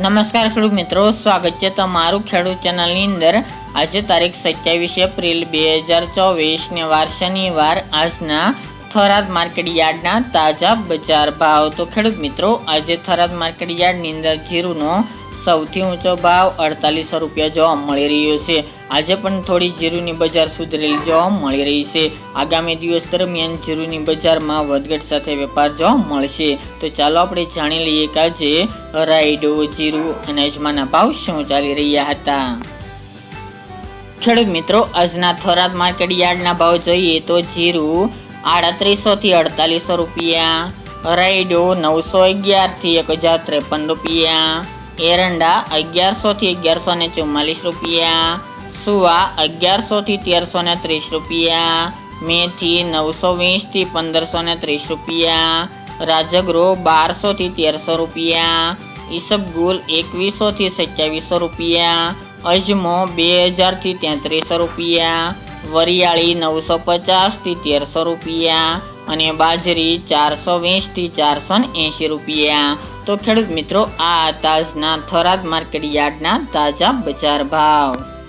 નમસ્કાર ખેડૂત મિત્રો, સ્વાગત છે તમારું ખેડૂત ચેનલની અંદર. આજે તારીખ સત્યાવીસ એપ્રિલ બે હજાર ચોવીસને વાર શનિવાર, આજના થરાદ માર્કેટ યાર્ડના તાજા બજાર ભાવ. તો ખેડૂત મિત્રો, આજે થરાદ માર્કેટ યાર્ડની અંદર જીરુનો સૌથી ઊંચો ભાવ અડતાલીસો રૂપિયા જોવા મળી રહ્યો છે. આજે પણ થોડી જીરુની બજાર સુધરેલી જોવા મળી રહી છે. આગામી દિવસ દરમિયાન જીરુની બજારમાં વધઘટ સાથે વેપાર જોવા મળશે. તો ચાલો આપણે જાણી લઈએ કે આજે રાયડો, જીરુ અને અજમાના ભાવ શું ચાલી રહ્યા હતા. ખેડૂત મિત્રો, આજના થરાદ માર્કેટ યાર્ડના ભાવ જોઈએ તો જીરું આડત્રીસો થી અડતાલીસો રૂપિયા, રાયડો નવસો અગિયારથી એક હજાર ત્રેપન રૂપિયા, એરંડા અગિયારસો થી અગિયારસો ને રૂપિયા સુવા અગિયારસો થી તેરસો ને ત્રીસ રૂપિયા, મેથી નવસો વીસથી પંદરસો ને ત્રીસ રૂપિયા રાજગરો બારસો થી તેરસો રૂપિયા ઈસબગુલ એકવીસો થી સત્યાવીસો રૂપિયા, અજમો બે હજારથી તેત્રીસો રૂપિયા, વરિયાળી નવસો પચાસથી તેરસો રૂપિયા અને બાજરી ચારસો વીસથી ચારસો એંશી રૂપિયા. તો ખેડૂત મિત્રો, આ તાજના થરાદ માર્કેટ યાર્ડના તાજા બજાર ભાવ.